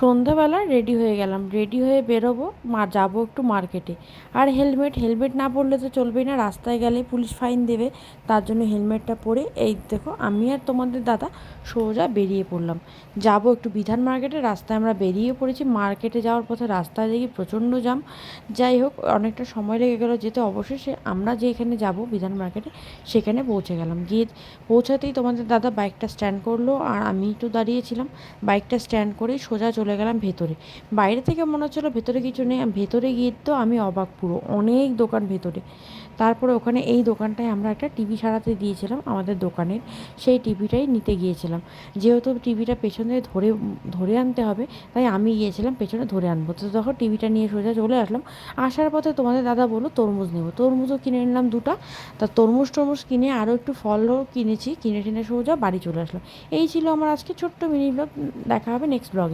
সন্ধ্যাবেলা রেডি হয়ে গেলাম। রেডি হয়ে বেরোবো, মা যাব একটু মার্কেটে আর হেলমেট হেলমেট না পরলে তো চলবেই না। রাস্তায় গেলে পুলিশ ফাইন দেবে। তার জন্য হেলমেটটা পরে এই দেখো, আমি আর তোমাদের দাদা সোজা বেরিয়ে পড়লাম। যাব একটু বিধান মার্কেটে রাস্তায় আমরা বেরিয়ে পড়েছি। মার্কেটে যাওয়ার পথে রাস্তায় দেখি প্রচণ্ড জাম যাই হোক, অনেকটা সময় লেগে গেলো যেতে। অবশেষে আমরা যেখানে যাব বিধান মার্কেটে সেখানে পৌঁছে গেলাম। গিয়ে পৌঁছাতেই তোমাদের দাদা বাইকটা স্ট্যান্ড করল। আর আমি একটু দাঁড়িয়েছিলাম বাইকটা স্ট্যান্ড করেই সোজা চলে গেলাম ভেতরে। বাইরে থেকে মনে হচ্ছিল ভেতরে কিছু নেই ভেতরে গিয়ে তো আমি অবাক পুরো, অনেক দোকান ভেতরে। তারপরে ওখানে এই দোকানটায় আমরা একটা টিভি সারাতে দিয়েছিলাম আমাদের দোকানের। সেই টিভিটাই নিতে গিয়েছিলাম। যেহেতু টিভিটা পেছনে ধরে ধরে আনতে হবে, তাই আমি গিয়েছিলাম পেছনে ধরে আনব। তো তখন টিভিটা নিয়ে সোজা চলে আসলাম। আসার পথে তোমাদের দাদা বলল, তরমুজ নেব। তরমুজও কিনে নিলাম দুটা। তা তরমুজ টরমুজ কিনে আরও একটু ফলও কিনেছি, কিনে টিনে সোজা বাড়ি চলে আসলাম। এই ছিল আমার আজকে ছোট্ট মিনি ব্লগ, দেখা হবে নেক্সট ব্লগে